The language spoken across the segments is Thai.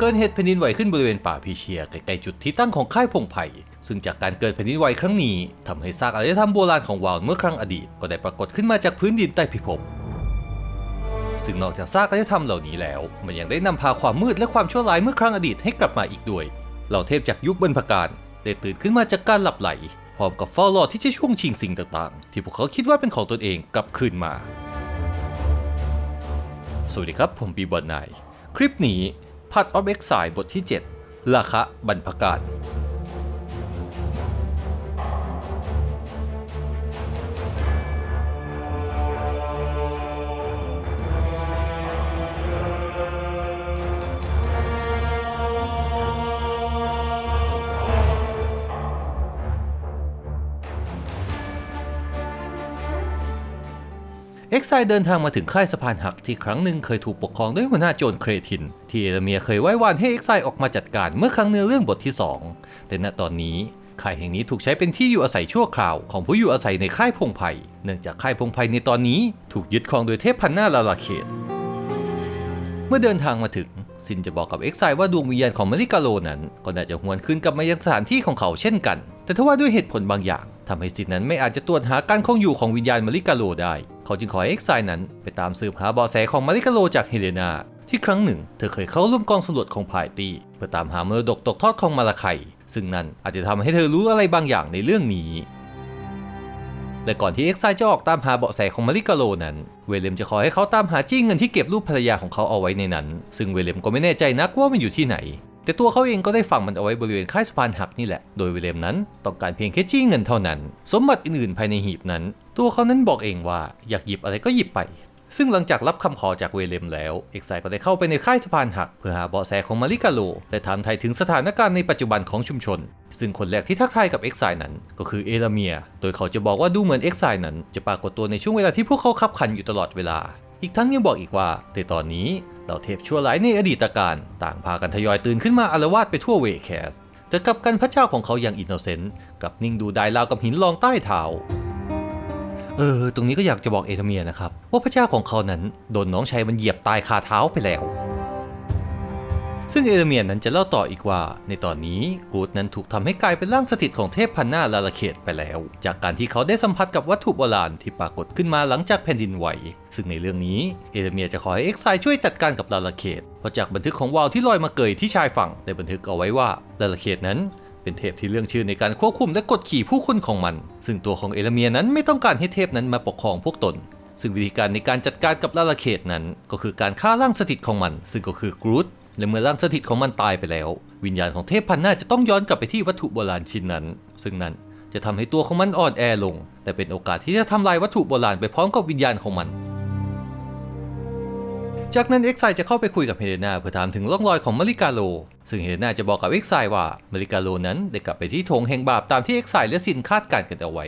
เกิดเหตุแผ่นดินไหวขึ้นบริเวณป่าพีเชียใกล้ๆจุดที่ตั้งของค่ายพงไผ่ซึ่งจากการเกิดแผ่นดินไหวครั้งนี้ทำให้ซากอารยธรรมโบราณของวาลเมื่อครั้งอดีต ก็ได้ปรากฏขึ้นมาจากพื้นดินใต้พิภพซึ่งนอกจากซากอารยธรรมเหล่านี้แล้ว มันยังได้นำพาความมืดและความชั่วร้ายเมื่อครั้งอดีตให้กลับมาอีกด้วย เหล่าเทพจากยุคบรรพการได้ตื่นขึ้นมาจากการหลับไหลพร้อมกับเฝ้ารอที่จะช่วงชิงสิ่งต่างๆ ที่พวกเขาคิดว่าเป็นของตนเองกลับคืนมา สวัสดีครับผมบีบอลนายคลิปนี้ Path of Exile บทที่ 7 ราคะบรรพกาศ อ็กไซเดินทางมาถึงค่ายสะพานหักที่ครั้งหนึ่งเคยถูกปกครองด้วยหัวหน้าโจรเครทิน ที่เอลเมียเคยไว้วานให้เอ็กไซออกมาจัดการเมื่อครั้งเนื้อเรื่องบทที่ 2 แต่ณตอนนี้ค่ายแห่งนี้ถูกใช้เป็นที่อยู่อาศัยชั่วคราวของผู้อยู่อาศัยในค่ายพงไพ่เนื่องจากค่ายพงไพ่ในตอนนี้ถูกยึดครองโดยเทพพันหน้าลาลาเขตเมื่อเดินทางมาถึงซินจะบอกกับเอ็กไซว่าดวงวิญญาณของมาริกาโลนั้น ก็น่าจะหวนคืนกลับมายังสถานที่ของเขาเช่นกัน แต่ทว่าด้วยเหตุผลบางอย่างทำให้ซินนั้นไม่อาจจะตรวจหาการคงอยู่ของวิญญาณมาริกาโลได้ เขาจึงขอเอ็กไซนั้นไปตามสืบหาเบาะแสของมาริกาโลจากเฮเลนาที่ครั้งหนึ่งเธอเคยเข้าร่วมกองสำรวจของพายตี้เพื่อตามหามรดกตกทอดของมาลาไคซึ่งนั่นอาจจะทำให้เธอรู้อะไรบางอย่างในเรื่องนี้และก่อนที่เอ็กไซจะออกตามหาเบาะแสของมาริกาโลนั้น เวเลมจะขอให้เขาตามหาจี้เงินที่เก็บรูปภรรยาของเขาเอาไว้ในนั้น ซึ่งเวเลมก็ไม่แน่ใจนักว่ามันอยู่ที่ไหน แต่ตัวเขาเองก็ได้ฝังมันเอาไว้บริเวณค่ายสะพานหักนี่แหละ โดยเวเลมนั้นต้องการเพียงแค่จี้เงินเท่านั้น สมบัติอื่นๆภายในหีบนั้น ตัวเขานั้นบอกเองว่าอยากหยิบอะไรก็หยิบไป ซึ่งหลังจากรับคำขอจากเวเลมแล้ว เอกไซก็ได้เข้าไปในค่ายสะพานหัก เพื่อหาเบาะแสของมาริกาโลและถามไทยถึงสถานการณ์ในปัจจุบันของชุมชน ซึ่งคนแรกที่ทักทายกับเอกไซนั้น ก็คือเอลาเมีย โดยเขาจะบอกว่าดูเหมือนเอกไซนั้นจะปรากฏตัวในช่วงเวลาที่พวกเขาขับขันอยู่ตลอดเวลา อีกทั้งยังบอกอีกว่าในตอนนี้เหล่าเทพชั่วร้ายในอดีตการต่างพากันทยอยตื่นขึ้นมาอารวาสไปทั่วเวแคสแต่กลับกันพระเจ้าของเขาอย่างอินโนเซนต์กับนิ่งดูได้ราวกับหินรองใต้เท้า เออ ตรงนี้ก็อยากจะบอกเอเธเมียนะครับ ว่าพระเจ้าของเขานั้นโดนน้องชายมันเหยียบตายคาเท้าไปแล้ว ซึ่งเอเธเมียนั้นจะเล่าต่ออีกว่า ในตอนนี้กูดนั้นถูกทำให้กลายเป็นร่างสถิตของเทพพันหน้าลาลาเขตไปแล้ว จากการที่เขาได้สัมผัสกับวัตถุโบราณที่ปรากฏขึ้นมาหลังจากแผ่นดินไหว ซึ่งในเรื่องนี้เอเธเมียจะขอให้เอ็กไซช่วยจัดการกับลาลาเขตเพราะจากบันทึกของวาวที่ลอยมาเกยที่ชายฝั่งได้บันทึกเอาไว้ว่าลาลาเขตนั้น เป็นเทพที่เรื่องชื่อในการควบคุมและกดขี่ผู้คนของมัน ซึ่งตัวของเอลเมียนั้นไม่ต้องการให้เทพนั้นมาปกครองพวกตน ซึ่งวิธีการในการจัดการกับลาลาเขตนั้น ก็คือการฆ่าร่างสถิตของมัน ซึ่งก็คือกรูดและเมื่อร่างสถิตของมันตายไปแล้ว วิญญาณของเทพพันน้าจะต้องย้อนกลับไปที่วัตถุโบราณชิ้นนั้น ซึ่งนั้นจะทำให้ตัวของมันอ่อนแอลง แต่เป็นโอกาสที่จะทำลายวัตถุโบราณไปพร้อมกับวิญญาณของมัน จากนั้นเอ็กไซจะเข้าไปคุยกับเฮเลนาเพื่อถามถึงร่องรอยของมาริกาโล ซึ่งเฮเลนาจะบอกกับเอ็กไซว่ามาริกาโลนั้นได้กลับไปที่โถงแห่งบาปตามที่เอ็กไซและซินคาดการณ์กันเอาไว้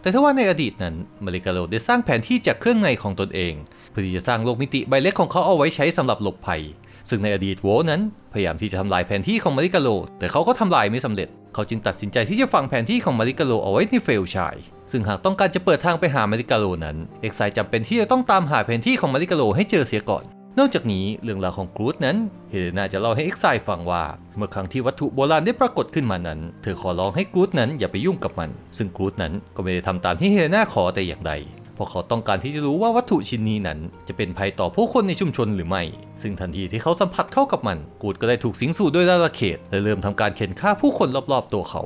แต่ถ้าว่าในอดีตนั้นมาริกาโลได้สร้างแผนที่จากเครื่องในของตนเอง เพื่อที่จะสร้างโลกมิติใบเล็กของเขาเอาไว้ใช้สำหรับหลบภัย ซึ่งในอดีตโวนั้นพยายามที่จะทำลายแผนที่ของมาริกาโล แต่เขาก็ทำลายไม่สำเร็จ เขาจึงตัดสินใจที่จะฝังแผนที่ของมาริกาโลเอาไว้ในเฟลชายซึ่งหากต้องการจะเปิดทางไปหามาริกาโลนั้น เอ็กไซจำเป็นที่จะต้องตามหาแผนที่ของมาริกาโลให้เจอเสียก่อน นอกจากนี้เรื่องราวของกรูดนั้นเฮเลนาจะเล่าให้เอ็กไซฟังว่า เมื่อครั้งที่วัตถุโบราณได้ปรากฏขึ้นมานั้น เธอขอร้องให้กรูดนั้นอย่าไปยุ่งกับมัน ซึ่งกรูดนั้นก็ไม่ได้ทำตามที่เฮเลนาขอแต่อย่างใดเพราะเขาต้องการที่จะรู้ว่าวัตถุชิ้นนี้นั้น จะเป็นภัยต่อผู้คนในชุมชนหรือไม่ ซึ่งทันทีที่เขาสัมผัสเข้ากับมัน กูดก็ได้ถูกสิงสู่ด้วยลาลาเขตและเริ่มทำการเข็นฆ่าผู้คนรอบๆตัวเขา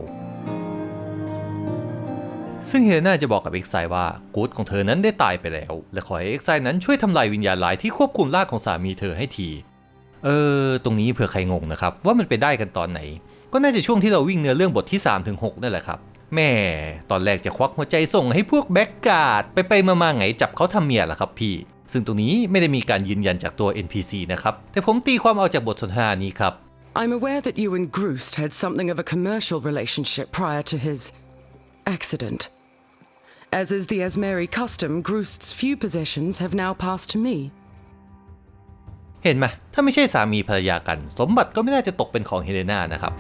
ซึ่งเฮเลนาจะบอกกับเอ็กไซว่ากูดของเธอนั้นได้ตายไปแล้ว และขอให้เอ็กไซนั้นช่วยทำลายวิญญาณร้ายที่ควบคุมร่างของสามีเธอให้ที เออ ตรงนี้เผื่อใครงงนะครับ ว่ามันไปได้กันตอนไหน ก็น่าจะช่วงที่เราวิ่งเนื้อเรื่องบทที่3ถึง6นั่นแหละครับ แม่ตอนแรกจะควักหัวใจส่งให้พวกแบ็กการ์ดไปไปมามาไงจับเขาทำเมียล่ะครับพี่ซึ่งตรงนี้ไม่ได้มีการยืนยันจากตัว NPC นะครับ แต่ผมตีความเอาจากบทสนทนานี้ครับ I'm aware that you and Groost had something of a commercial relationship prior to his accident. As is the Asmeri custom, Groost's few possessions have now passed to me. เห็นไหมถ้าไม่ใช่สามีภรรยากัน สมบัติก็ไม่น่าจะตกเป็นของเฮเลนานะครับ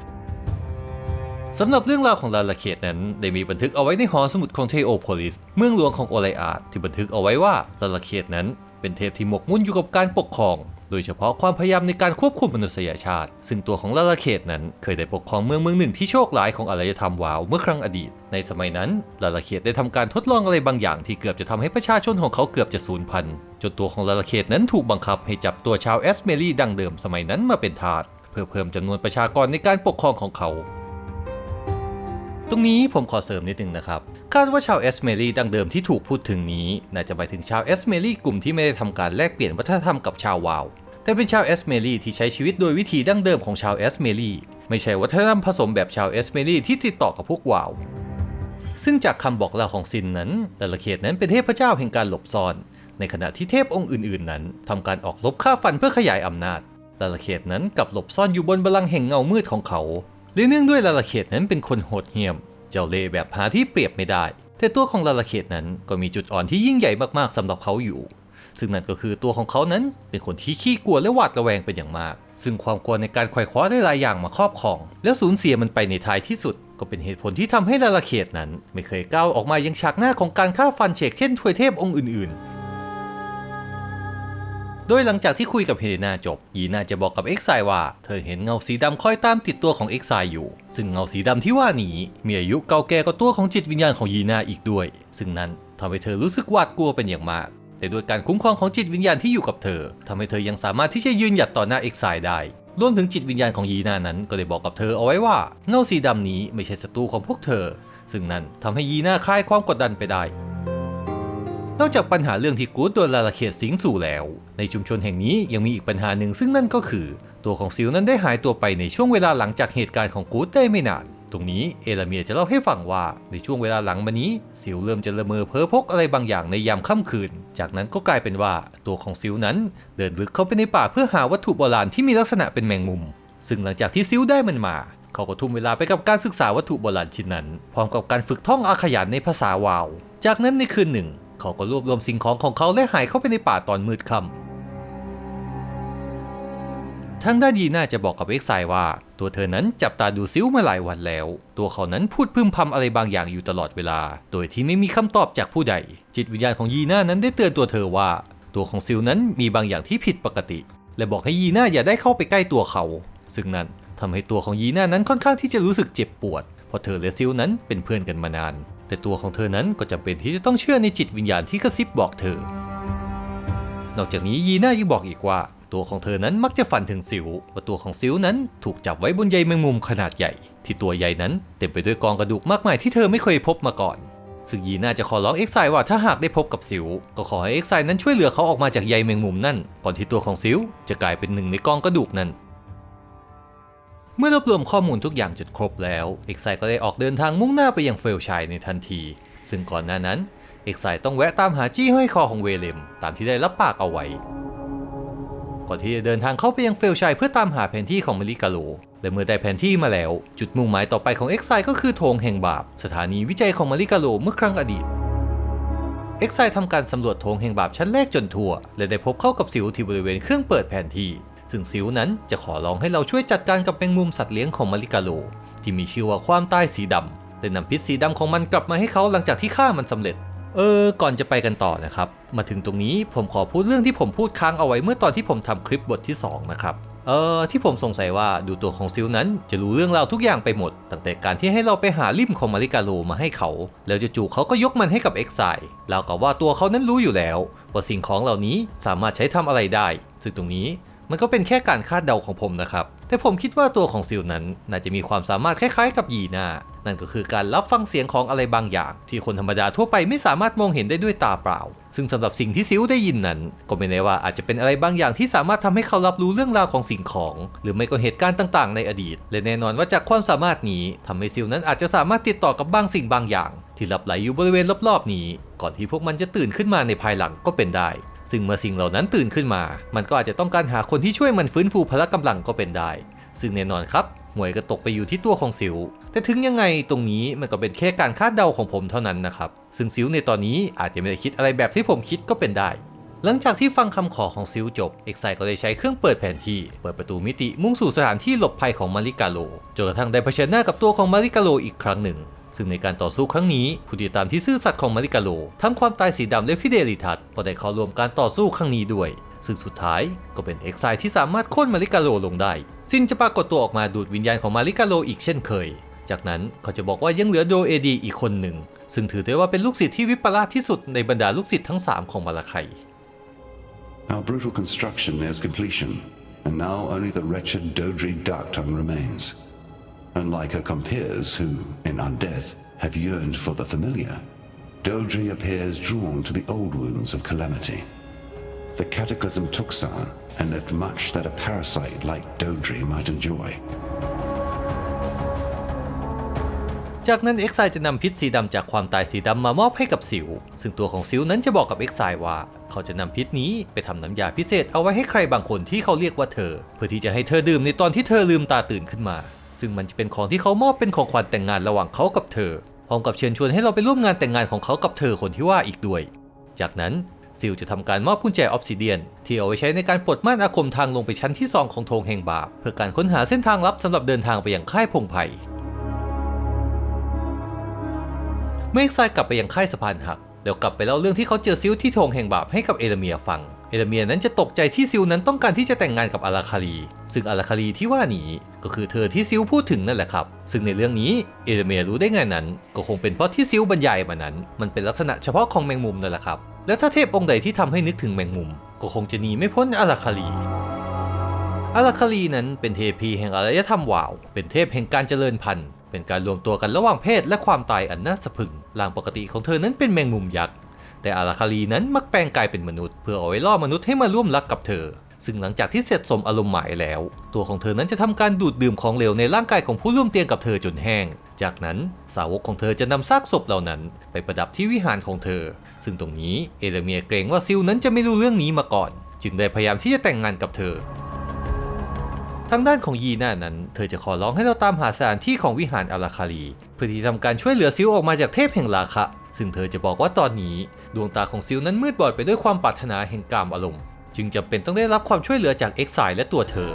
สำหรับเรื่องราวของลาลาเขตนั้น ได้มีบันทึกเอาไว้ในหอสมุดของเทโอโพลิส เมืองหลวงของโอไลอาร์ที่บันทึกเอาไว้ว่าลาลาเขตนั้น เป็นเทพที่หมกมุ่นอยู่กับการปกครอง โดยเฉพาะความพยายามในการควบคุมมนุษยชาติ ซึ่งตัวของลาลาเขตนั้นเคยได้ปกครองเมืองเมืองหนึ่งที่โชคร้ายของอารยธรรมวาวเมื่อครั้งอดีต ในสมัยนั้นลาลาเขตได้ทำการทดลองอะไรบางอย่างที่เกือบจะทำให้ประชาชนของเขาเกือบจะสูญพันธุ์จนตัวของลาลาเขตนั้นถูกบังคับให้จับตัวชาวแอสเมรีดังเดิมสมัยนั้นมาเป็นทาสเพื่อเพิ่มจำนวนประชากรในการปกครองของเขาตรงนี้ผมขอเสริมนิดนึงนะครับ คาดว่าชาวเอสเมรีดังเดิมที่ถูกพูดถึงนี้ น่าจะหมายถึงชาวเอสเมรีกลุ่มที่ไม่ได้ทำการแลกเปลี่ยนวัฒนธรรมกับชาววาว แต่เป็นชาวเอสเมรีที่ใช้ชีวิตโดยวิธีดั้งเดิมของชาวเอสเมรีไม่ใช่วัฒนธรรมผสมแบบชาวเอสเมรีที่ติดต่อกับพวกวาว ซึ่งจากคำบอกเล่าของซินนั้น แต่ละเขตนั้นเป็นเทพเจ้าแห่งการหลบซ่อน ในขณะที่เทพองค์อื่นๆ นั้นทำการออกรบฆ่าฟันเพื่อขยายอำนาจลาลาเขตนั้นกับหลบซ่อนอยู่บนบัลลังก์แห่งเงามืดของเขาและเนื่องด้วยลาลาเขตนั้นเป็นคนโหดเหี้ยม เจ้าเล่แบบหาที่เปรียบไม่ได้ แต่ตัวของลาลาเขตนั้นก็มีจุดอ่อนที่ยิ่งใหญ่มากๆสำหรับเขาอยู่ ซึ่งนั่นก็คือตัวของเขานั้นเป็นคนที่ขี้กลัวและหวาดระแวงเป็นอย่างมาก ซึ่งความกลัวในการไขว่คว้าได้หลายอย่างมาครอบครอง แล้วสูญเสียมันไปในท้ายที่สุด ก็เป็นเหตุผลที่ทำให้ลาลาเขตนั้น ไม่เคยก้าวออกมายังฉากหน้าของการฆ่าฟันเฉกเช่นทวยเทพองค์อื่นๆโดยหลังจากที่คุยกับเฮเลนาจบ ยีน่าจะบอกกับเอ็กไซว่าเธอเห็นเงาสีดำคอยตามติดตัวของเอ็กไซอยู่ ซึ่งเงาสีดำที่ว่านี้มีอายุเก่าแก่กว่าตัวของจิตวิญญาณของยีน่าอีกด้วย ซึ่งนั้นทำให้เธอรู้สึกหวาดกลัวเป็นอย่างมาก แต่ด้วยการคุ้มครองของจิตวิญญาณที่อยู่กับเธอทำให้เธอยังสามารถที่จะยืนหยัดต่อหน้าเอ็กไซได้รวมถึงจิตวิญญาณของยีน่านั้นก็ได้บอกกับเธอเอาไว้ว่าเงาสีดำนี้ไม่ใช่ศัตรูของพวกเธอ ซึ่งนั่นทำให้ยีน่าคลายความกดดันไปได้นอกจากปัญหาเรื่องที่กู๊ดโดนลาลาเขตสิงสู่แล้ว ในชุมชนแห่งนี้ยังมีอีกปัญหาหนึ่งซึ่งนั่นก็คือ ตัวของซิลนั้นได้หายตัวไปในช่วงเวลาหลังจากเหตุการณ์ของกู๊ดได้ไม่นาน ตรงนี้เอลาเมียจะเล่าให้ฟังว่าในช่วงเวลาหลังมานี้ซิลเริ่มจะละเมอเพ้อพกอะไรบางอย่างในยามค่ำคืน จากนั้นก็กลายเป็นว่าตัวของซิลนั้น เดินลึกเข้าไปในป่าเพื่อหาวัตถุโบราณที่มีลักษณะเป็นแมงมุม ซึ่งหลังจากที่ซิลได้มันมา เขาก็ทุ่มเวลาไปกับการศึกษาวัตถุโบราณชิ้นนั้น พร้อมกับการฝึกท่องอาขยานในภาษาวาว จากนั้นในคืนหนึ่ง เขาก็รวบรวมสิ่งของของเขาและหายเข้าไปในป่าตอนมืดค่ำ ทางด้านยีน่าจะบอกกับเอ็กไซว่า ตัวเธอนั้นจับตาดูซิลมาหลายวันแล้ว ตัวเขานั้นพูดพึมพำอะไรบางอย่างอยู่ตลอดเวลา โดยที่ไม่มีคำตอบจากผู้ใด จิตวิญญาณของยีน่านั้นได้เตือนตัวเธอว่า ตัวของซิลนั้นมีบางอย่างที่ผิดปกติ และบอกให้ยีน่าอย่าได้เข้าไปใกล้ตัวเขา ซึ่งนั้นทำให้ตัวของยีน่านั้นค่อนข้างที่จะรู้สึกเจ็บปวดเพราะเธอและซิลนั้นเป็นเพื่อนกันมานาน แต่ตัวของเธอนั้นก็จำเป็นที่จะต้องเชื่อในจิตวิญญาณที่กระซิบบอกเธอ นอกจากนี้ยีน่ายังบอกอีกว่า ตัวของเธอนั้นมักจะฝันถึงซิลว่าตัวของซิลนั้นถูกจับไว้บนใยแมงมุมขนาดใหญ่ ที่ตัวใยนั้นเต็มไปด้วยกองกระดูกมากมายที่เธอไม่เคยพบมาก่อน ซึ่งยีน่าจะขอร้องเอ็กไซว่าถ้าหากได้พบกับซิลก็ขอให้เอ็กไซนั้นช่วยเหลือเขาออกมาจากใยแมงมุมนั่นก่อนที่ตัวของซิลจะกลายเป็นหนึ่งในกองกระดูกนั้นเมื่อรวบรวมข้อมูลทุกอย่างจนครบแล้วเอ็กไซก็ได้ออกเดินทางมุ่งหน้าไปยังเฟลชัยในทันที ซึ่งก่อนหน้านั้นเอ็กไซต้องแวะตามหาจี้ห้อยคอของเวเลมตามที่ได้รับปากเอาไว้ ก่อนที่จะเดินทางเข้าไปยังเฟลชัยเพื่อตามหาแผนที่ของมาริกาโล และเมื่อได้แผนที่มาแล้ว จุดมุ่งหมายต่อไปของเอ็กไซก็คือโถงแห่งบาป สถานีวิจัยของมาริกาโลเมื่อครั้งอดีตเอ็กไซทำการสำรวจโถงแห่งบาปชั้นแรกจนทั่ว และได้พบเข้ากับสิวที่บริเวณเครื่องเปิดแผนที่ ซึ่งสิวนั้นจะขอร้องให้เราช่วยจัดการกับแมงมุมสัตว์เลี้ยงของมาริกาโล ที่มีชื่อว่าความใต้สีดำและนำพิษสีดำของมันกลับมาให้เขาหลังจากที่ฆ่ามันสำเร็จ เออ ก่อนจะไปกันต่อนะครับ มาถึงตรงนี้ผมขอพูดเรื่องที่ผมพูดค้างเอาไว้เมื่อตอนที่ผมทำคลิปบทที่ 2 นะครับ เออที่ผมสงสัยว่าดูตัวของซิลนั้นจะรู้เรื่องราวทุกอย่างไปหมด ตั้งแต่การที่ให้เราไปหาริมของมาริกาโลมาให้เขา แล้วจู่ๆเขาก็ยกมันให้กับเอ็กไซแล้วกับว่าตัวเขานั้นรู้อยู่แล้ว ว่าสิ่งของเหล่านี้สามารถใช้ทำอะไรได้ ซึ่งตรงนี้ มันก็เป็นแค่การคาดเดาของผมนะครับ แต่ผมคิดว่าตัวของซิลนั้น น่าจะมีความสามารถคล้ายๆกับยีนานั่นก็คือการรับฟังเสียงของอะไรบางอย่าง ที่คนธรรมดาทั่วไปไม่สามารถมองเห็นได้ด้วยตาเปล่า ซึ่งสำหรับสิ่งที่ซิลได้ยินนั้น ก็ไม่แน่ว่าอาจจะเป็นอะไรบางอย่างที่สามารถทำให้เขารับรู้เรื่องราวของสิ่งของ หรือไม่ก็เหตุการณ์ต่างๆ ในอดีต และแน่นอนว่าจากความสามารถนี้ทำให้ซิลนั้นอาจจะสามารถติดต่อกับบางสิ่งบางอย่าง ที่หลับไหลอยู่บริเวณรอบๆนี้ ก่อนที่พวกมันจะตื่นขึ้นมาในภายหลังก็เป็นได้ ซึ่งเมื่อสิ่งเหล่านั้นตื่นขึ้นมา มันก็อาจจะต้องการหาคนที่ช่วยมันฟื้นฟูพละกำลังก็เป็นได้ ซึ่งแน่นอนครับหวยก็ตกไปอยู่ที่ตัวของซิลแต่ถึงยังไงตรงนี้มันก็เป็นแค่การคาดเดาของผมเท่านั้นนะครับ ซึ่งซิลในตอนนี้อาจจะไม่ได้คิดอะไรแบบที่ผมคิดก็เป็นได้ หลังจากที่ฟังคำขอของซิลจบ เอกไซก็ได้ใช้เครื่องเปิดแผนที่ เปิดประตูมิติมุ่งสู่สถานที่หลบภัยของมาริกาโล จนกระทั่งได้เผชิญหน้ากับตัวของมาริกาโลอีกครั้งหนึ่ง ซึ่งในการต่อสู้ครั้งนี้ ผู้ติดตามที่ซื่อสัตย์ของมาริกาโลทั้งความตายสีดำและฟิเดลิทัสก็ได้เข้าร่วมการต่อสู้ครั้งนี้ด้วย ซึ่งสุดท้ายก็เป็นเอ็กไซที่สามารถโค่นมาริกาโลลงได้ ซินจะปรากฏตัวออกมาดูดวิญญาณของมาริกาโลอีกเช่นเคย จากนั้นเขาจะบอกว่ายังเหลือโดเอดีอีกคนหนึ่ง ซึ่งถือได้ว่าเป็นลูกศิษย์ที่วิปลาสที่สุดในบรรดาลูกศิษย์ทั้ง 3 ของมาลาไค Our brutal construction nears completion, and now only the wretched Dodri Darkton remains. Unlike her compeers who, in undeath, have yearned for the familiar, Dodri appears drawn to the old wounds of calamity. The cataclysm took some and left much that a parasite like Dodri might enjoy. จากนั้นเอ็กไซจะนำพิษสีดำจากความตายสีดำมามอบให้กับซิลซึ่งตัวของซิลนั้นจะบอกกับเอ็กไซว่า เขาจะนำพิษนี้ไปทำน้ำยาพิเศษเอาไว้ให้ใครบางคนที่เขาเรียกว่าเธอ เพื่อที่จะให้เธอดื่มในตอนที่เธอลืมตาตื่นขึ้นมา ซึ่งมันจะเป็นของที่เขามอบเป็นของขวัญแต่งงานระหว่างเขากับเธอ พร้อมกับเชิญชวนให้เราไปร่วมงานแต่งงานของเขากับเธอคนที่ว่าอีกด้วย จากนั้นซิลจะทำการมอบกุญแจออฟซิเดียน ที่เอาไว้ใช้ในการปลดม่านอาคมทางลงไปชั้นที่สองของธงแห่งบาป เพื่อการค้นหาเส้นทางลับสำหรับเดินทางไปยังค่ายพงไพเมื่อเอ็กไซกลับไปยังค่ายสะพานหัก แล้วกลับไปเล่าเรื่องที่เขาเจอซิลที่ธงแห่งบาปให้กับเอลเมียฟัง เอลเมียนั้นจะตกใจที่ซิลนั้นต้องการที่จะแต่งงานกับอาราคาลีซึ่งอาราคาลีที่ว่านี้ก็คือเธอที่ซิลพูดถึงนั่นแหละครับ ซึ่งในเรื่องนี้เอลเมียรู้ได้ไงนั้น ก็คงเป็นเพราะที่ซิลบรรยายมานั้น มันเป็นลักษณะเฉพาะของแมงมุมนั่นแหละครับ แล้วถ้าเทพองค์ใดที่ทำให้นึกถึงแมงมุม ก็คงจะหนีไม่พ้นอาราคาลีอาราคาลีนั้นเป็นเทพีแห่งอารยธรรมวาว เป็นเทพแห่งการเจริญพันธุ์ เป็นการรวมตัวกันระหว่างเพศและความตายอันน่าสะพึงร่างปกติของเธอนั้นเป็นแมงมุมยักษ์ แต่อาราคาลีนั้นมักแปลงกายเป็นมนุษย์เพื่อเอาไว้ล่อมนุษย์ให้มาร่วมรักกับเธอ ซึ่งหลังจากที่เสร็จสมอารมณ์หมายแล้ว ตัวของเธอนั้นจะทำการดูดดื่มของเหลวในร่างกายของผู้ร่วมเตียงกับเธอจนแห้ง จากนั้นสาวกของเธอจะนำซากศพเหล่านั้น ไปประดับที่วิหารของเธอ ซึ่งตรงนี้เอเลเมียเกรงว่าซิลนั้นจะไม่รู้เรื่องนี้มาก่อน จึงได้พยายามที่จะแต่งงานกับเธอทางด้านของยีน่านั้น เธอจะขอร้องให้เราตามหาสถานที่ของวิหารอาราคาลี เพื่อที่ทำการช่วยเหลือซิลออกมาจากเทพแห่งราคะ ซึ่งเธอจะบอกว่าตอนนี้ ดวงตาของซิลนั้นมืดบอดไปด้วยความปรารถนาแห่งกามอารมณ์ จึงจำเป็นต้องได้รับความช่วยเหลือจากเอ็กไซและตัวเธอ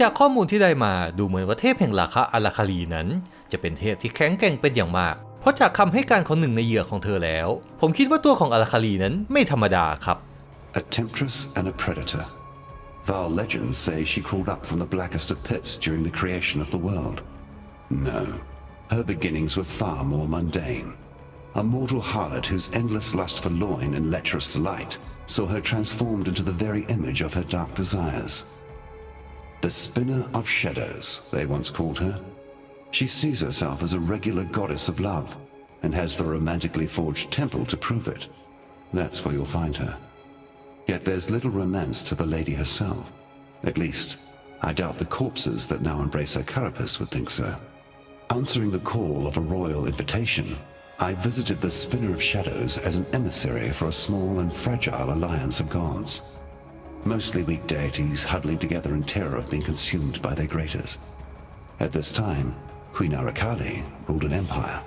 จากข้อมูลที่ได้มาดูเหมือนว่าเทพแห่งราคะอาราคาลีนั้น จะเป็นเทพที่แข็งแกร่งเป็นอย่างมาก เพราะจากคำให้การของหนึ่งในเหยื่อของเธอแล้ว ผมคิดว่าตัวของอาราคาลีนั้นไม่ธรรมดาครับ A temptress and a predator. Val legends say she crawled up from the blackest of pits during the creation of the world. No, her beginnings were far more mundane. A mortal harlot whose endless lust for loin and lecherous delight saw her transformed into the very image of her dark desires. The spinner of shadows, they once called her. She sees herself as a regular goddess of love and has the romantically forged temple to prove it. That's where you'll find her. Yet there's little romance to the lady herself. At least, I doubt the corpses that now embrace her carapace would think so. Answering the call of a royal invitation, I visited the Spinner of Shadows as an emissary for a small and fragile alliance of gods. Mostly weak deities huddling together in terror of being consumed by their greaters. At this time, Queen Arakali ruled an empire,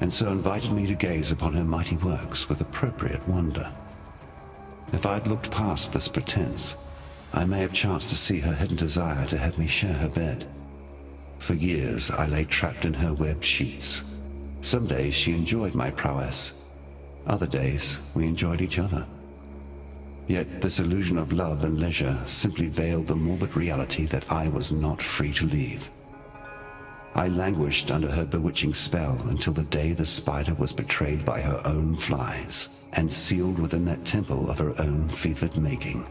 and so invited me to gaze upon her mighty works with appropriate wonder. If I'd looked past this pretense, I may have chanced to see her hidden desire to have me share her bed. For years, I lay trapped in her webbed sheets. Some days she enjoyed my prowess. Other days, we enjoyed each other. Yet this illusion of love and leisure simply veiled the morbid reality that I was not free to leave. I languished under her bewitching spell until the day the spider was betrayed by her own flies and sealed within that temple of her own fevered making.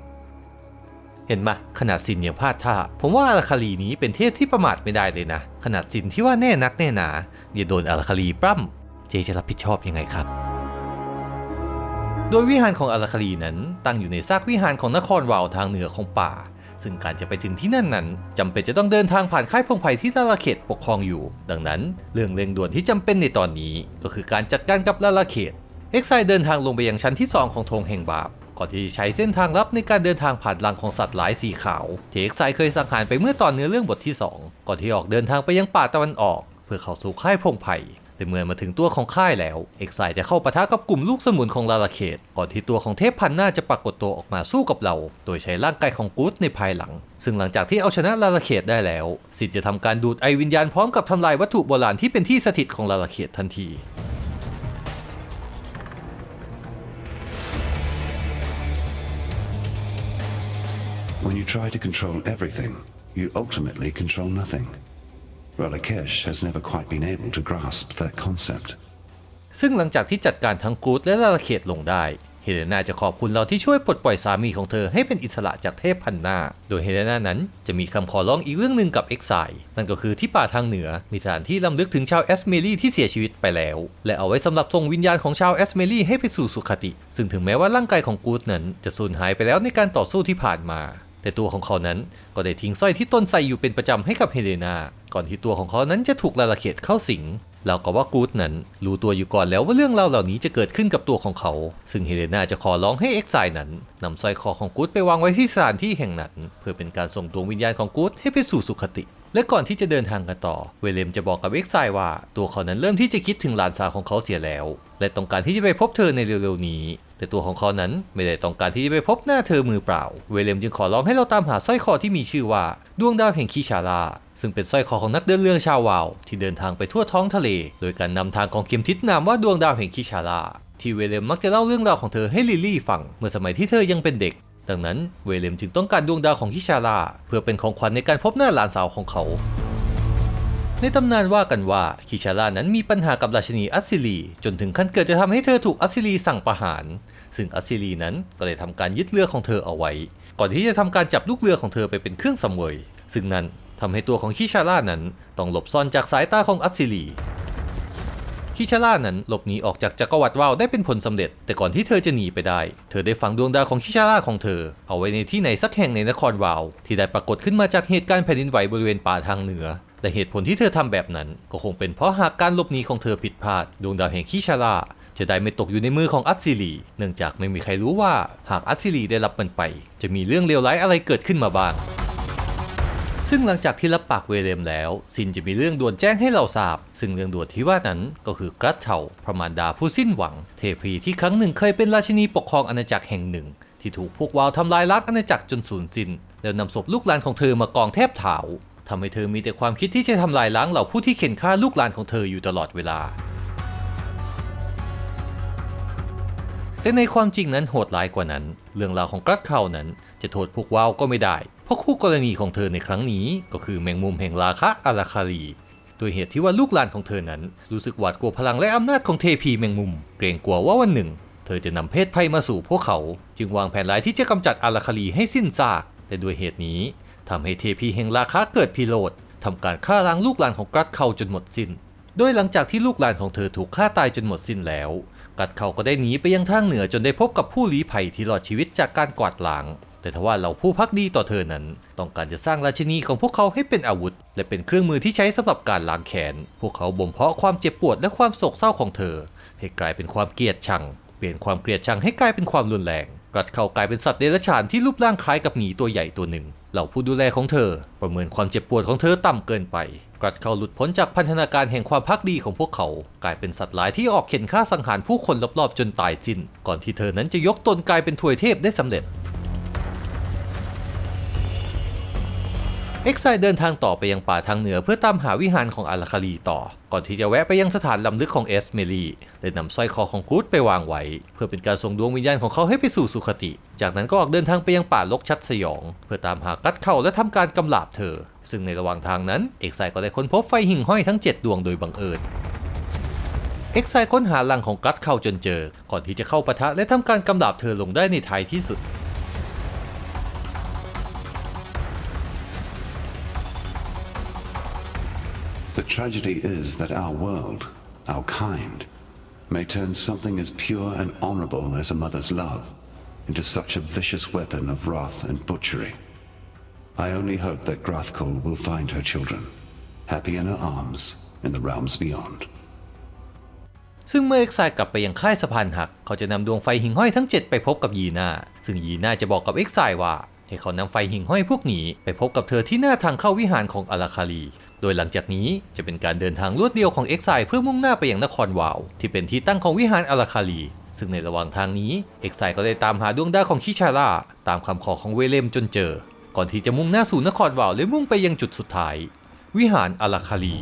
เห็นไหมขนาดสินยังพลาดท่า ผมว่าอาราคาลีนี้เป็นเทพที่ประมาทไม่ได้เลยนะ ขนาดสินที่ว่าแน่นักแน่หนาอย่าโดนอาราคาลีปล้ำเจจะรับผิดชอบยังไงครับ โดยวิหารของอาราคาลีนั้น ตั้งอยู่ในซากวิหารของนครวาวทางเหนือของป่า ซึ่งการจะไปถึงที่นั่นนั้นจำเป็นจะต้องเดินทางผ่านค่ายพงไผ่ที่ลาลาเขตปกครองอยู่ ดังนั้นเรื่องเร่งด่วนที่จำเป็นในตอนนี้ ก็คือการจัดการกับลาลาเขตเอ็กไซเดินทางลงไปยังชั้นที่ 2 ของธงแห่งบาป ก่อนที่ใช้เส้นทางลับในการเดินทางผ่านรังของสัตว์หลายสีขาวเอ็กไซเคยสังหารไปเมื่อตอนเนื้อเรื่องบทที่ 2 ก่อนที่ออกเดินทางไปยังป่าตะวันออก เพื่อเข้าสู่ค่ายพงไผ่แต่เมื่อมาถึงตัวของค่ายแล้วเอกไซจะเข้าปะทะกับกลุ่มลูกสมุนของลาลาเขต ก่อนที่ตัวของเทพพันธุ์น่าจะปรากฏตัวออกมาสู้กับเรา โดยใช้ร่างกายของกู๊ดในภายหลัง ซึ่งหลังจากที่เอาชนะลาลาเขตได้แล้ว สิทธิ์จะทำการดูดไอวิญญาณพร้อมกับทำลายวัตถุโบราณที่เป็นที่สถิตของลาลาเขตทันที When you try to control everything, you ultimately control nothing. Ralakesh has never quite been able to grasp that concept. ซึ่งหลังจากที่จัดการทั้งกูดและลาลาเขตลงได้ เฮเลนาจะขอบคุณเราที่ช่วยปลดปล่อยสามีของเธอให้เป็นอิสระจากเทพพันนา โดยเฮเลนานั้นจะมีคำขอร้องอีกเรื่องหนึ่งกับเอ็กไซนั่นก็คือที่ป่าทางเหนือมีสถานที่ลำลึกถึงชาวแอสเมรีที่เสียชีวิตไปแล้ว และเอาไว้สำหรับส่งวิญญาณของชาวแอสเมรีให้ไปสู่สุคติ ซึ่งถึงแม้ว่าร่างกายของกูดนั้นจะสูญหายไปแล้วในการต่อสู้ที่ผ่านมา แต่ตัวของเขานั้นก็ได้ทิ้งสร้อยที่ตนใส่อยู่เป็นประจำให้กับเฮเลนา ก่อนที่ตัวของเขานั้นจะถูกลาลาเขตเข้าสิงเราก็ว่ากูดนั้นรู้ตัวอยู่ก่อนแล้วว่าเรื่องราวเหล่านี้จะเกิดขึ้นกับตัวของเขา ซึ่งเฮเลนาจะขอร้องให้เอ็กไซนั้นนำสร้อยคอของกูดไปวางไว้ที่สถานที่แห่งนั้น เพื่อเป็นการส่งดวงวิญญาณของกูดให้ไปสู่สุคติ และก่อนที่จะเดินทางกันต่อ เวเลมจะบอกกับเอ็กไซว่า ตัวเขานั้นเริ่มที่จะคิดถึงหลานสาวของเขาเสียแล้ว และต้องการที่จะไปพบเธอในเร็วๆนี้ แต่ตัวของเขานั้นไม่ได้ต้องการที่จะไปพบหน้าเธอมือเปล่า เวเลมจึงขอร้องให้เราตามหาสร้อยคอที่มีชื่อว่า ดวงดาวแห่งคิชาราซึ่งเป็นสร้อยคอของนักเดินเรือชาววาว ที่เดินทางไปทั่วท้องทะเล โดยการนำทางของเข็มทิศนามว่าดวงดาวแห่งคิชาราที่เวเลมมักจะเล่าเรื่องราวของเธอให้ลิลลี่ฟังเมื่อสมัยที่เธอยังเป็นเด็ก ดังนั้นเวเลมจึงต้องการดวงดาวของคิชาราเพื่อเป็นของขวัญในการพบหน้าหลานสาวของเขา ในตำนานว่ากันว่าคิชาร่านั้นมีปัญหากับราชินีอัสซิลี จนถึงขั้นเกิดจะทำให้เธอถูกอัสซิลีสั่งประหาร ซึ่งอัสซิลีนั้นก็เลยทำการยึดเรือของเธอเอาไว้ ก่อนที่จะทำการจับลูกเรือของเธอไปเป็นเครื่องสังเวย ซึ่งนั้นทำให้ตัวของคิชาร่านั้นต้องหลบซ่อนจากสายตาของอัสซิลีคิชาร่านั้นหลบหนีออกจากจักรวรรดิวาวได้เป็นผลสำเร็จ แต่ก่อนที่เธอจะหนีไปได้ เธอได้ฝังดวงดาวของคิชาร่าของเธอ เอาไว้ในที่ไหนสักแห่งในนครวาว ที่ได้ปรากฏขึ้นมาจากเหตุการณ์แผ่นดินไหวบริเวณป่าทางเหนือ แต่เหตุผลที่เธอทำแบบนั้น ก็คงเป็นเพราะหากการหลบหนีของเธอผิดพลาด ดวงดาวแห่งคิชาร่าจะได้ไม่ตกอยู่ในมือของอัสซิลี เนื่องจากไม่มีใครรู้ว่าหากอัสซิลีได้รับมันไป จะมีเรื่องเลวร้ายอะไรเกิดขึ้นมาบ้าง ซึ่งหลังจากที่รับปากเวเลมแล้ว ซินจะมีเรื่องด่วนแจ้งให้เราทราบ ซึ่งเรื่องด่วนที่ว่านั้นก็คือกรัตเทาพระมารดาผู้สิ้นหวัง เทพีที่ครั้งหนึ่งเคยเป็นราชินีปกครองอาณาจักรแห่งหนึ่ง ที่ถูกพวกวาวทำลายล้างอาณาจักรจนสูญสิ้น แล้วนำศพลูกหลานของเธอมากองแทบเถา ทำให้เธอมีแต่ความคิดที่จะทำลายล้างเหล่าผู้ที่เข็นฆ่าลูกหลานของเธออยู่ตลอดเวลา แต่ในความจริงนั้นโหดร้ายกว่านั้น เรื่องราวของกรัตเครานั้น จะโทษพวกวาวก็ไม่ได้ เพราะคู่กรณีของเธอในครั้งนี้ ก็คือแมงมุมแห่งราคะอาราคารีโดยเหตุที่ว่าลูกหลานของเธอนั้น รู้สึกหวาดกลัวพลังและอำนาจของเทพีแมงมุม เกรงกลัวว่าวันหนึ่ง เธอจะนำเพศภัยมาสู่พวกเขา จึงวางแผนร้ายที่จะกำจัดอาราคารีให้สิ้นซากแต่ด้วยเหตุนี้ ทำให้เทพีแห่งราคะเกิดพิโรธทำการฆ่าล้างลูกหลานของกรัตเคราจนหมดสิ้น โดยหลังจากที่ลูกหลานของเธอถูกฆ่าตายจนหมดสิ้นแล้ว กัดเขาก็ได้หนีไปยังทางเหนือจนได้พบกับผู้ลี้ภัยที่รอดชีวิตจากการกวาดล้าง แต่ทว่าเหล่าผู้พักดีต่อเธอนั้น ต้องการจะสร้างราชินีของพวกเขาให้เป็นอาวุธ และเป็นเครื่องมือที่ใช้สำหรับการล้างแค้น พวกเขาบ่มเพาะความเจ็บปวดและความโศกเศร้าของเธอ ให้กลายเป็นความเกลียดชัง เปลี่ยนความเกลียดชังให้กลายเป็นความรุนแรง กัดเขากลายเป็นสัตว์เดรัจฉานที่รูปร่างคล้ายกับหมีตัวใหญ่ตัวหนึ่ง เหล่าผู้ดูแลของเธอ ประเมินความเจ็บปวดของเธอต่ำเกินไปกัดเข้าหลุดพ้นจากพันธนาการแห่งความพักดีของพวกเขา กลายเป็นสัตว์ร้ายที่ออกเข็นฆ่าสังหารผู้คนรอบๆจนตายสิ้น ก่อนที่เธอนั้นจะยกตนกลายเป็นถวยเทพได้สำเร็จ เอ็กไซเดินทางต่อไปยังป่าทางเหนือเพื่อตามหาวิหารของอาราคาลีต่อ ก่อนที่จะแวะไปยังสถานลำลึกของเอสเมลีและนำสร้อยคอของกูดไปวางไว้ เพื่อเป็นการส่งดวงวิญญาณของเขาให้ไปสู่สุคติ จากนั้นก็ออกเดินทางไปยังป่าลกชัดสยอง เพื่อตามหากัดเข้าและทำการกำลาบเธอ ซึ่งในระหว่างทางนั้นเอ็กไซก็ได้ค้นพบไฟหิ่งห้อยทั้ง 7 ดวงโดยบังเอิญเอ็กไซค้นหาลังของกัดเข้าจนเจอ ก่อนที่จะเข้าปะทะและทำการกำลาบเธอลงได้ในท้ายที่สุด The tragedy is that our world, our kind, may turn something as pure and honorable as a mother's love into such a vicious weapon of wrath and butchery. I only hope that Grathkul will find her children, happy in her arms in the realms beyond. ซึ่งเมื่อเอ็กไซกลับไปยังค่ายสะพานหัก เขาจะนำดวงไฟหิ่งห้อยทั้ง 7 ไปพบกับยีนาซึ่งยีนาจะบอกกับเอ็กไซว่า ให้เขานำไฟหิ่งห้อยพวกนี้ ไปพบกับเธอที่หน้าทางเข้าวิหารของอาราคาลี โดยหลังจากนี้จะเป็นการเดินทางรวดเดียวของเอ็กไซเพื่อมุ่งหน้าไปยังนครวาว ที่เป็นที่ตั้งของวิหารอาราคาลีซึ่งในระหว่างทางนี้เอ็กไซก็ได้ตามหาดวงดาวของคิชาร่าตามคำขอของเวเลมจนเจอ ก่อนที่จะมุ่งหน้าสู่นครวาวและมุ่งไปยังจุดสุดท้าย วิหารอาราคาลี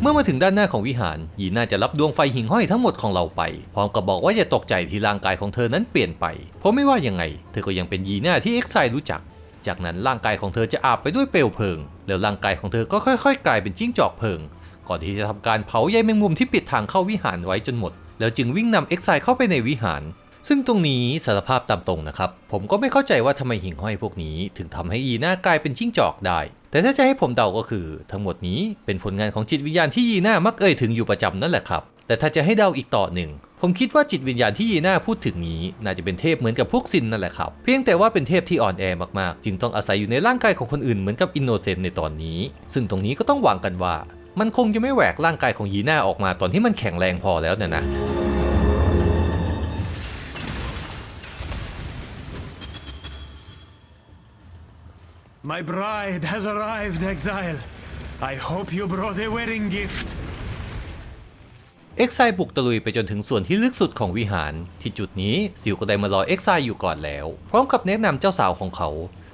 เมื่อมาถึงด้านหน้าของวิหารยีน่าจะรับดวงไฟหิ่งห้อยทั้งหมดของเราไป พร้อมกับบอกว่าอย่าตกใจที่ร่างกายของเธอนั้นเปลี่ยนไป เพราะไม่ว่ายังไง เธอก็ยังเป็นยีน่าที่เอ็กไซรู้จัก จากนั้นร่างกายของเธอจะอาบไปด้วยเปลวเพลิง แล้วร่างกายของเธอก็ค่อยๆ กลายเป็นจิ้งจอกเพลิง ก่อนที่จะทำการเผาใยแมงมุมที่ปิดทางเข้าวิหารไว้จนหมด แล้วจึงวิ่งนำเอ็กไซเข้าไปในวิหาร ซึ่งตรงนี้สารภาพตามตรงนะครับ ผมก็ไม่เข้าใจว่าทำไมหิ่งห้อยพวกนี้ ถึงทำให้ยีน่ากลายเป็นจิ้งจอกได้ แต่ถ้าจะให้ผมเดาก็คือ ทั้งหมดนี้เป็นผลงานของจิตวิญญาณที่ยีน่ามักเอ่ยถึงอยู่ประจำนั่นแหละครับ แต่ถ้าจะให้เดาอีกต่อหนึ่ง ผมคิดว่าจิตวิญญาณที่ยีน่าพูดถึงนี้ น่าจะเป็นเทพเหมือนกับพวกซินนั่นแหละครับ เพียงแต่ว่าเป็นเทพที่อ่อนแอมากๆ จึงต้องอาศัยอยู่ในร่างกายของคนอื่นเหมือนกับอินโนเซนต์ในตอนนี้ ซึ่งตรงนี้ก็ต้องหวังกันว่า มันคงจะไม่แหวกร่างกายของยีน่าออกมาตอนที่มันแข็งแรงพอแล้วเนี่ยนะ My bride has arrived, Exile. I hope you brought a wedding gift. เอ็กไซบุกตะลุยไปจนถึงส่วนที่ลึกสุดของวิหาร ที่จุดนี้ซิลก็ได้มารอเอ็กไซอยู่ก่อนแล้ว พร้อมกับแนะนำเจ้าสาวของเขา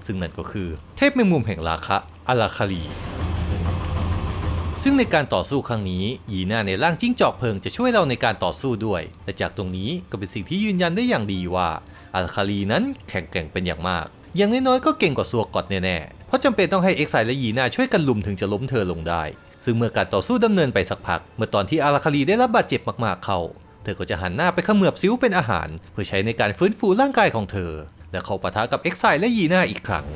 ซึ่งนั่นก็คือเทพแมงมุมแห่งราคะอาราคาลีซึ่งในการต่อสู้ครั้งนี้ยีน่าในร่างจิ้งจอกเพิงจะช่วยเราในการต่อสู้ด้วย และจากตรงนี้ก็เป็นสิ่งที่ยืนยันได้อย่างดีว่าอาราคาลีนั้นแข็งแกร่งเป็นอย่างมาก อย่างน้อยๆก็เก่งกว่าซัวกอดแน่ๆ เพราะจำเป็นต้องให้เอ็กไซและยีน่าช่วยกันลุมถึงจะล้มเธอลงได้ ซึ่งเมื่อการต่อสู้ดำเนินไปสักพัก เมื่อตอนที่อาราคาลีได้รับบาดเจ็บมากๆ เข้าเธอก็จะหันหน้าไปขมือบซิวเป็นอาหาร เพื่อใช้ในการฟื้นฟูร่างกายของเธอ และเข้าปะทะกับเอ็กไซและยีน่าอีกครั้ง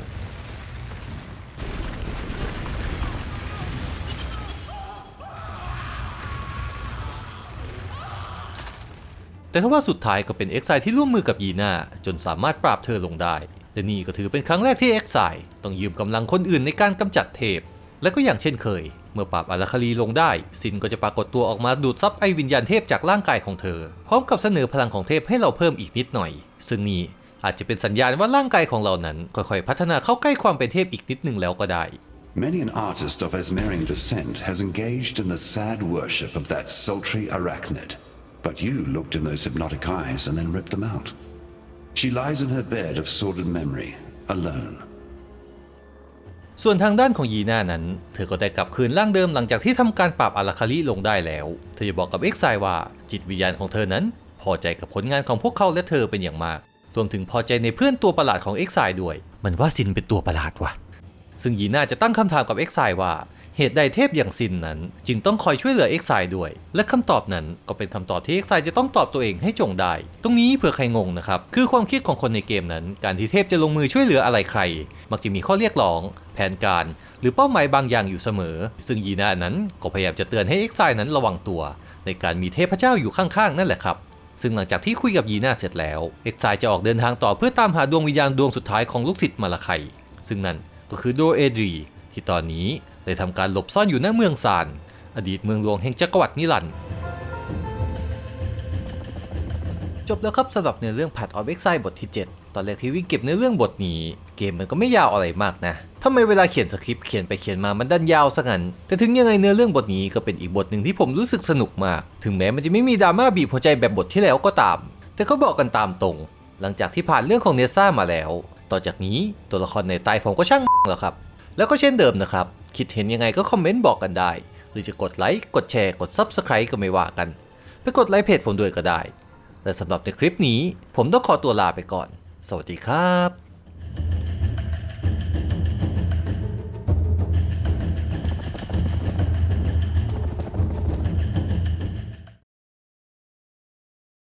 แต่ทว่าสุดท้ายก็เป็นเอ็กไซที่ร่วมมือกับยีน่าจนสามารถปราบเธอลงได้ และนี่ก็ถือเป็นครั้งแรกที่เอ็กไซต้องยืมกำลังคนอื่นในการกำจัดเทพ และก็อย่างเช่นเคย เมื่อปราบอาราคาลีลงได้ ซินก็จะปรากฏตัวออกมาดูดซับไอวิญญาณเทพจากร่างกายของเธอ พร้อมกับเสนอพลังของเทพให้เราเพิ่มอีกนิดหน่อย ซึ่งนี่อาจจะเป็นสัญญาณว่าร่างกายของเรานั้น ค่อยๆ พัฒนาเข้าใกล้ความเป็นเทพอีกนิดหนึ่งแล้วก็ได้ Many an artist of Esmerian descent has engaged in the sad worship of that sultry arachnid. But you looked in those hypnotic eyes and then ripped them out. She lies in her bed of sordid memory, alone. ส่วนทางด้านของยีน่านั้น เธอก็ได้กลับคืนร่างเดิมหลังจากที่ทำการปราบอาราคาลิลงได้แล้ว เธอจะบอกกับเอ็กไซว่าจิตวิญญาณของเธอนั้น พอใจกับผลงานของพวกเขาและเธอเป็นอย่างมาก รวมถึงพอใจในเพื่อนตัวประหลาดของเอ็กไซด้วย มันว่าซินเป็นตัวประหลาดว่ะ ซึ่งยีน่าจะตั้งคำถามกับเอ็กไซว่า เหตุใดเทพอย่างซินนั้น จึงต้องคอยช่วยเหลือเอ็กไซด้วย และคำตอบนั้นก็เป็นคำตอบที่เอ็กไซจะต้องตอบตัวเองให้จงได้ ตรงนี้เผื่อใครงงนะครับ คือความคิดของคนในเกมนั้น การที่เทพจะลงมือช่วยเหลืออะไรใคร มักจะมีข้อเรียกร้อง แผนการ หรือเป้าหมายบางอย่างอยู่เสมอ ซึ่งยีน่านั้นก็พยายามจะเตือนให้เอ็กไซนั้นระวังตัว ในการมีเทพเจ้าอยู่ข้างๆ นั่นแหละครับ ซึ่งหลังจากที่คุยกับยีน่าเสร็จแล้วเอ็กไซจะออกเดินทางต่อเพื่อตามหาดวงวิญญาณดวงสุดท้ายของลูกศิษย์มาลาไคซึ่งนั่นก็คือโดเอดรีที่ตอนนี้ได้ทำการหลบซ่อนอยู่ณเมืองซาน อดีตเมืองหลวงแห่งจักรวรรดินิรันด์ จบแล้วครับสำหรับในเรื่อง Path of Exile บทที่ 7 ตอนแรกที่วิ่งเก็บในเรื่องบทนี้ เกมมันก็ไม่ยาวอะไรมากนะทำไมเวลาเขียนสคริปต์เขียนไปเขียนมามันดันยาวซะงั้น แต่ถึงยังไงเนื้อเรื่องบทนี้ก็เป็นอีกบทหนึ่งที่ผมรู้สึกสนุกมาก ถึงแม้มันจะไม่มีดราม่าบีบหัวใจแบบบทที่แล้วก็ตาม แต่ก็บอกกันตามตรง หลังจากที่ผ่านเรื่องของเนซ่ามาแล้ว ต่อจากนี้ตัวละครในตายผมก็ช่างแล้วครับ แล้วก็เช่นเดิมนะครับ คิดเห็นยังไงก็คอมเมนต์บอกกันได้ หรือจะกดไลค์ กดแชร์ กด Subscribe ก็ไม่ว่ากัน ไปกดไลค์เพจผมด้วยก็ได้ และสำหรับในคลิปนี้ ผมต้องขอตัวลาไปก่อน สวัสดีครับ